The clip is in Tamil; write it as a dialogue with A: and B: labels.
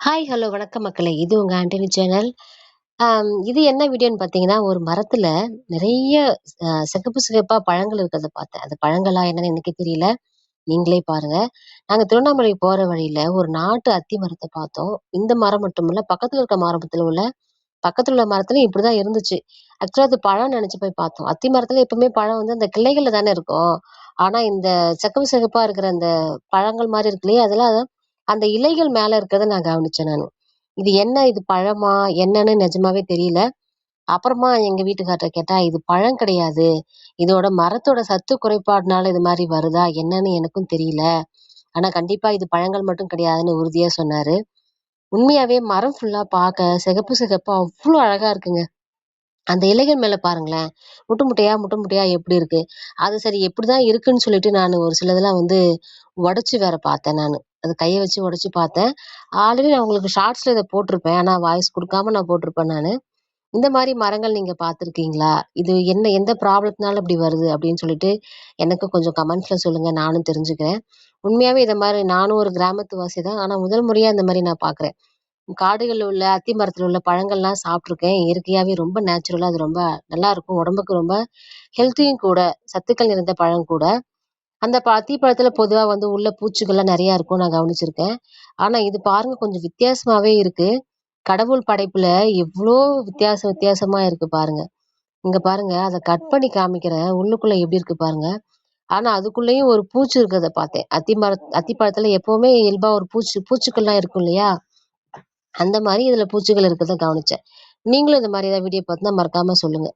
A: ஹாய் ஹலோ வணக்கம் மக்களே. இது உங்கள் ஆண்டனி சேனல் இது என்ன வீடியோன்னு பார்த்தீங்கன்னா ஒரு மரத்தில் நிறைய சிகப்பு சிகப்பாக பழங்கள் இருக்கிறத பார்த்தேன். அது பழங்களா என்னன்னு எனக்கு தெரியல. நீங்களே பாருங்க. நாங்கள் திருவண்ணாமலை போகிற வழியில் ஒரு நாட்டு அத்தி மரத்தை பார்த்தோம். இந்த மரம் மட்டும் இல்லை பக்கத்தில் இருக்க மரத்தில் உள்ள பக்கத்தில் உள்ள மரத்துல இப்படி தான் இருந்துச்சு ஆக்சுவலாக அது பழம் நினச்சி போய் பார்த்தோம். அத்தி மரத்தில் எப்பவுமே பழம் வந்து அந்த கிளைகளில் தானே இருக்கும். ஆனால் இந்த சிகப்பு சிகப்பாக இருக்கிற அந்த பழங்கள் மாதிரி இருக்கு இல்லையா அதெல்லாம் அந்த இலைகள் மேல இருக்கிறத நான் கவனிச்சேன் நான். இது என்ன? இது பழமா? என்னன்னு நிஜமாவே தெரியல. அப்புறமா எங்க வீட்டுக்கார்ட்ட கேட்டா இது பழம் கிடையாது. இதோட மரத்தோட சத்து குறைபாடுனால இது மாதிரி வருதா? என்னன்னு எனக்கும் தெரியல. ஆனா கண்டிப்பா இது பழங்கள் மட்டும் கிடையாதுன்னு உறுதியா சொன்னாரு. உண்மையாவே மரம் ஃபுல்லா பார்க்க சிகப்பு சிகப்பு அவ்வளோ அழகா இருக்குங்க. அந்த இலைகள் மேல பாருங்களேன். முட்டு முட்டையா முட்டு முட்டையா எப்படி இருக்கு? அது சரி எப்படிதான் இருக்குன்னு சொல்லிட்டு நான் ஒரு சிலதெல்லாம் வந்து உடச்சு வேற பார்த்தேன் நான். அது கையை வச்சு உடச்சி பார்த்தேன். ஆல்ரெடி நான் உங்களுக்கு ஷார்ட்ஸில் இதை போட்டிருப்பேன். ஆனால் வாய்ஸ் கொடுக்காம நான் போட்டிருப்பேன் நான். இந்த மாதிரி மரங்கள் நீங்க பார்த்துருக்கீங்களா? இது என்ன எந்த ப்ராப்ளத்தினால இப்படி வருது அப்படின்னு சொல்லிட்டு எனக்கு கொஞ்சம் கமெண்ட்ஸ்ல சொல்லுங்க. நானும் தெரிஞ்சுக்கிறேன். உண்மையாகவே இதை மாதிரி நானும் ஒரு கிராமத்து வாசி தான். ஆனால் முதல் முறையாக இந்த மாதிரி நான் பார்க்குறேன். காடுகளில் உள்ள அத்தி மரத்தில் உள்ள பழங்கள்லாம் சாப்பிட்ருக்கேன் இயற்கையாகவே ரொம்ப நேச்சுரலாக அது ரொம்ப நல்லா இருக்கும். உடம்புக்கு ரொம்ப ஹெல்த்தியும் கூட சத்துக்கள் நிறைந்த பழம் கூட. அந்த ப அத்தி பொதுவாக வந்து உள்ள பூச்சிகள்லாம் நிறையா இருக்கும் நான் கவனிச்சிருக்கேன். ஆனால் இது பாருங்க கொஞ்சம் வித்தியாசமாகவே இருக்கு. கடவுள் படைப்பில் எவ்வளோ வித்தியாசம் வித்தியாசமாக இருக்கு பாருங்க. இங்கே பாருங்க அதை கட் பண்ணி காமிக்கிறேன். உள்ளுக்குள்ளே எப்படி இருக்கு பாருங்க. ஆனால் அதுக்குள்ளேயும் ஒரு பூச்சி இருக்கிறத பார்த்தேன். அத்தி மர அத்தி பழத்துல எப்போவுமே இயல்பாக ஒரு பூச்சி பூச்சிக்கள்லாம் இருக்கும் இல்லையா? அந்த மாதிரி இதுல பூச்சிகள் இருக்கிறத கவனிச்சேன். நீங்களும் இந்த மாதிரி ஏதாவது வீடியோ பார்த்தா மறக்காம சொல்லுங்க.